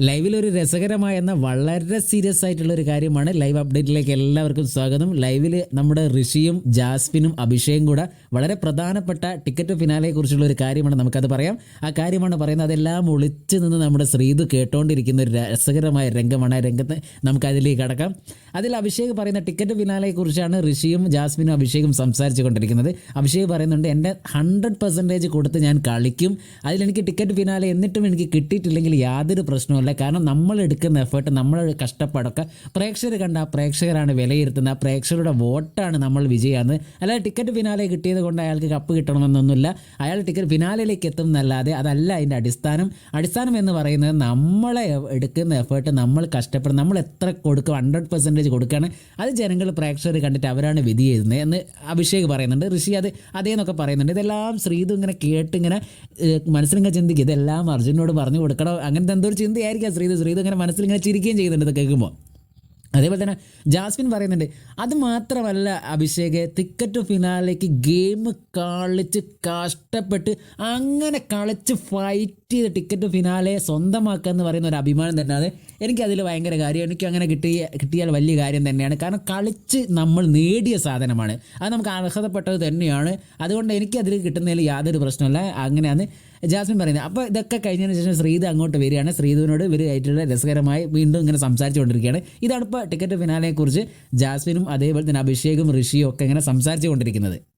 ലൈവിൽ ഒരു രസകരമായ എന്ന വളരെ സീരിയസ് ആയിട്ടുള്ള ഒരു കാര്യമാണ് ലൈവ് അപ്ഡേറ്റിലേക്ക് എല്ലാവർക്കും സ്വാഗതം. ലൈവിൽ നമ്മുടെ ഋഷിയും ജാസ്മിനും അഭിഷേകും കൂടെ വളരെ പ്രധാനപ്പെട്ട ടിക്കറ്റ് ഫിനാലയെ കുറിച്ചുള്ള ഒരു കാര്യമാണ് നമുക്കത് പറയാം. ആ കാര്യമാണ് പറയുന്നത് അതെല്ലാം ഒളിച്ചു നിന്ന് നമ്മുടെ ശ്രീതു കേട്ടോണ്ടിരിക്കുന്ന ഒരു രസകരമായ രംഗമാണ്. ആ രംഗത്ത് നമുക്ക് അതിലേക്ക് കടക്കാം. അതിൽ അഭിഷേക് പറയുന്ന ടിക്കറ്റ് ഫിനാലയെ കുറിച്ചാണ് ഋഷിയും ജാസ്മിനും അഭിഷേകും സംസാരിച്ചു കൊണ്ടിരിക്കുന്നത്. അഭിഷേക് പറയുന്നുണ്ട് എന്റെ ഹൺഡ്രഡ് പെർസെന്റേജ് കൊടുത്ത് ഞാൻ കളിക്കും. അതിലെനിക്ക് ടിക്കറ്റ് ഫിനാലെ എന്നിട്ടും എനിക്ക് കിട്ടിയിട്ടില്ലെങ്കിൽ യാതൊരു പ്രശ്നവുമില്ല കാരണം നമ്മൾ എടുക്കുന്ന എഫേർട്ട് നമ്മൾ കഷ്ടപ്പാടൊക്കെ പ്രേക്ഷകർ കണ്ട പ്രേക്ഷകരാണ് വിലയിരുത്തുന്നത്. പ്രേക്ഷകരുടെ വോട്ടാണ് നമ്മൾ വിജയമാണ് അല്ലാതെ ടിക്കറ്റ് ഫിനാലെ കിട്ടിയത് കൊണ്ട് അയാൾക്ക് കപ്പ് കിട്ടണമെന്നൊന്നുമില്ല. അയാൾ ടിക്കറ്റ് ഫിനാലയിലേക്ക് എത്തും എന്നല്ലാതെ അതല്ല അതിന്റെ അടിസ്ഥാനം. അടിസ്ഥാനം എന്ന് പറയുന്നത് നമ്മളെ എടുക്കുന്ന എഫേർട്ട് നമ്മൾ കഷ്ടപ്പെടും നമ്മൾ എത്ര കൊടുക്കും ഹൺഡ്രഡ് പെർസെന്റേജ് കൊടുക്കുകയാണ്. അത് ജനങ്ങൾ പ്രേക്ഷകർ കണ്ടിട്ട് അവരാണ് വിധി എഴുതുന്നത് എന്ന് അഭിഷേക് പറയുന്നുണ്ട്. ഋഷി അത് അതേന്നൊക്കെ പറയുന്നുണ്ട്. ഇതെല്ലാം ശ്രീതു ഇങ്ങനെ കേട്ട് ഇങ്ങനെ മനസ്സിലിങ്ങനെ ചിന്തിക്കും. ഇതെല്ലാം അർജുനോട് പറഞ്ഞു കൊടുക്കണം. അങ്ങനത്തെ എന്തോ ഒരു ചിന്തയായിരിക്കാം ശ്രീത് ശ്രീത് അങ്ങനെ മനസ്സിൽ ഇങ്ങനെ ചിരിക്കുകയും ചെയ്യുന്നുണ്ട് ഇത് കേൾക്കുമ്പോൾ. അതേപോലെ തന്നെ ജാസ്മിൻ പറയുന്നുണ്ട് അത് മാത്രമല്ല അഭിഷേക് ടിക്കറ്റ് ഫിനാലേക്ക് ഗെയിം കളിച്ച് കഷ്ടപ്പെട്ട് അങ്ങനെ കളിച്ച് ഫൈറ്റ് ചെയ്ത് ടിക്കറ്റ് ഫിനാലെ സ്വന്തമാക്കുക എന്ന് പറയുന്ന ഒരു അഭിമാനം തന്നെയാണ്. എനിക്കതിൽ ഭയങ്കര കാര്യം. എനിക്ക് അങ്ങനെ കിട്ടിയ കിട്ടിയാൽ വലിയ കാര്യം തന്നെയാണ്. കാരണം കളിച്ച് നമ്മൾ നേടിയ സാധനമാണ്. അത് നമുക്ക് അർഹതപ്പെട്ടത് തന്നെയാണ്. അതുകൊണ്ട് എനിക്കതിൽ കിട്ടുന്നതിൽ യാതൊരു പ്രശ്നമില്ല അങ്ങനെയാണ് ജാസ്മിൻ പറയുന്നത്. അപ്പോൾ ഇതൊക്കെ കഴിഞ്ഞതിന് ശേഷം ശ്രീധ അങ്ങോട്ട് വരികയാണ്. ശ്രീതുവിനോട് ഇവരായിട്ടുള്ള രസകരമായി വീണ്ടും ഇങ്ങനെ സംസാരിച്ചുകൊണ്ടിരിക്കുകയാണ്. ഇതാണ് ഇപ്പോൾ ടിക്കറ്റ് ഫിനാലയെക്കുറിച്ച് ജാസ്മിനും അതേപോലെ തന്നെ അഭിഷേകും ഋഷിയും ഒക്കെ ഇങ്ങനെ സംസാരിച്ചു കൊണ്ടിരിക്കുന്നത്